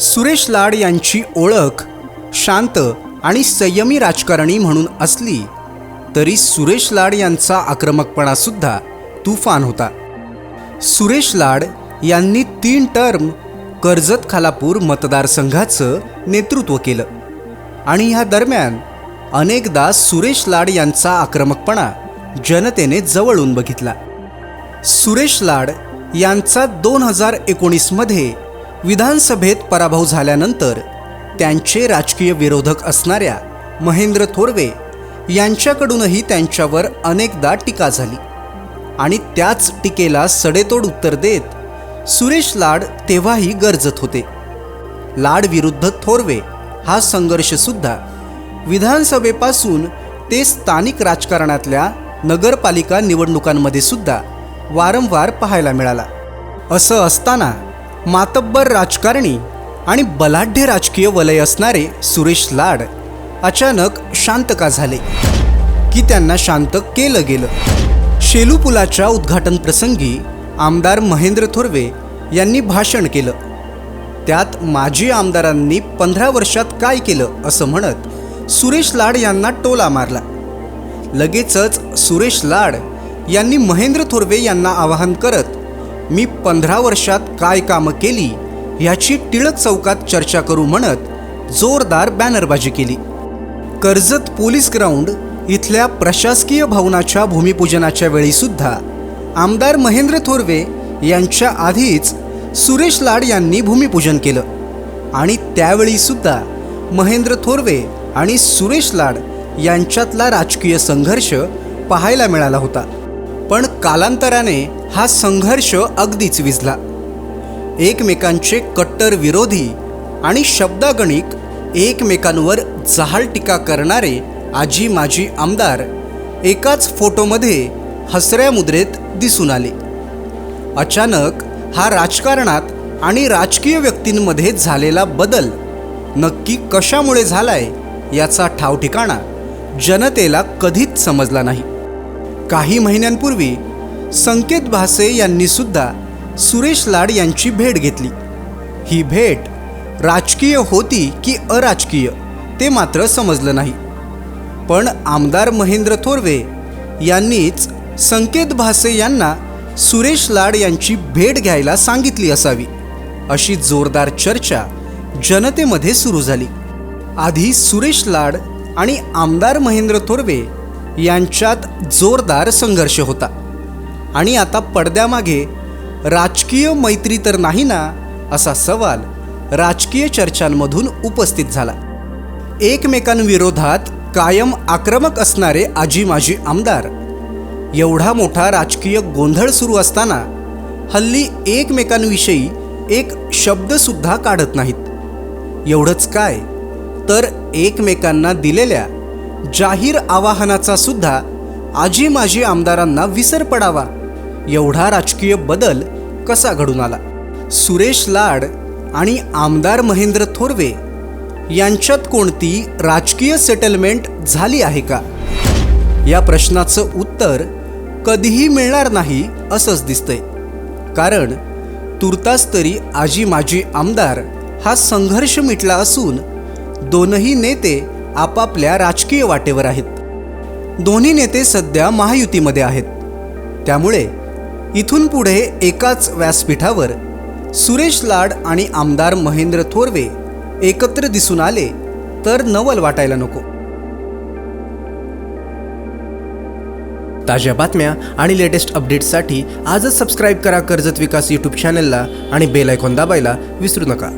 सुरेश लाड यांची ओळख शांत आणि संयमी राजकारणी म्हणून असली तरी सुरेश लाड यांचा आक्रमकपणासुद्धा तुफान होता. सुरेश लाड यांनी तीन टर्म कर्जत खालापूर मतदारसंघाचं नेतृत्व केलं आणि ह्या दरम्यान अनेकदा सुरेश लाड यांचा आक्रमकपणा जनतेने जवळून बघितला. सुरेश लाड यांचा दोन हजार एकोणीसमध्ये विधानसभेत पराभव झाल्यानंतर त्यांचे राजकीय विरोधक असणाऱ्या महेंद्र थोरवे यांच्याकडूनही त्यांच्यावर अनेकदा टीका झाली. आणि त्याच टीकेला सडेतोड उत्तर देत सुरेश लाड तेव्हाही गरजत होते. लाड विरुद्ध थोरवे हा संघर्षसुद्धा विधानसभेपासून ते स्थानिक राजकारणातल्या नगरपालिका निवडणुकांमध्ये सुद्धा वारंवार पाहायला मिळाला. असं असताना मातब्बर राजकारणी आणि बलाढ्य राजकीय वलय असणारे सुरेश लाड अचानक शांत का झाले? की त्यांना शांत केलं गेलं? शेलू पुलाच्या उद्घाटन प्रसंगी आमदार महेंद्र थोरवे यांनी भाषण केलं. त्यात माजी आमदारांनी पंधरा वर्षात काय केलं असं म्हणत सुरेश लाड यांना टोला मारला. लगेचच सुरेश लाड यांनी महेंद्र थोरवे यांना आवाहन करत मी पंधरा वर्षात काय कामं केली ह्याची टिळक चौकात चर्चा करू म्हणत जोरदार बॅनरबाजी केली. कर्जत पोलीस ग्राउंड इथल्या प्रशासकीय भवनाच्या भूमिपूजनाच्या वेळीसुद्धा आमदार महेंद्र थोरवे यांच्या आधीच सुरेश लाड यांनी भूमिपूजन केलं. आणि त्यावेळीसुद्धा महेंद्र थोरवे आणि सुरेश लाड यांच्यातला राजकीय संघर्ष पाहायला मिळाला होता. पण कालांतराने हा संघर्ष अगदीच विजला एकमेकांचे कट्टर विरोधी आणि शब्दागणिक एकमेकांवर जहाल टीका करणारे आजी माजी आमदार एकाच फोटोमध्ये हसऱ्या मुद्रेत दिसून आले. अचानक हा राजकारणात आणि राजकीय व्यक्तींमध्ये झालेला बदल नक्की कशामुळे झालाय याचा ठावठिकाणा जनतेला कधीच समजला नाही. काही महिन्यांपूर्वी संकेत भासे यांनी सुद्धा सुरेश लाड यांची भेट घेतली. ही भेट राजकीय होती की अराजकीय ते मात्र समजलं नाही. पण आमदार महेंद्र थोरवे यांनीच संकेत भासे यांना सुरेश लाड यांची भेट घ्यायला सांगितली असावी अशी जोरदार चर्चा जनतेमध्ये सुरू झाली. आधी सुरेश लाड आणि आमदार महेंद्र थोरवे यांच्यात जोरदार संघर्ष होता. आणि आता पडद्यामागे राजकीय मैत्री तर नाही ना असा सवाल राजकीय चर्चांमधून उपस्थित झाला. एकमेकांविरोधात कायम आक्रमक असणारे आजी माजी आमदार एवढा मोठा राजकीय गोंधळ सुरू असताना हल्ली एकमेकांविषयी एक शब्दसुद्धा काढत नाहीत. एवढंच काय तर एकमेकांना दिलेल्या जाहीर आवाहनाचा सुद्धा आजी माजी आमदारांना विसर पडावा. एवढा राजकीय बदल कसा घडून आला? सुरेश लाड आणि आमदार महेंद्र थोरवे यांच्यात कोणती राजकीय सेटलमेंट झाली आहे का? या प्रश्नाचं उत्तर कधीही मिळणार नाही असंच दिसतंय. कारण तुर्तास तरी आजी माजी आमदार हा संघर्ष मिटला असून दोनही नेते आपापल्या राजकीय वाटेवर आहेत. दोन्ही नेते सध्या महायुतीमध्ये आहेत. त्यामुळे इथून पुढे एकाच व्यासपीठावर सुरेश लाड आणि आमदार महेंद्र थोरवे एकत्र दिसून आले तर नवल वाटायला नको. ताज्या बातम्या आणि लेटेस्ट अपडेट्ससाठी आजच सबस्क्राईब करा कर्जत विकास यूट्यूब चॅनलला आणि बेल आयकॉन दाबायला विसरू नका.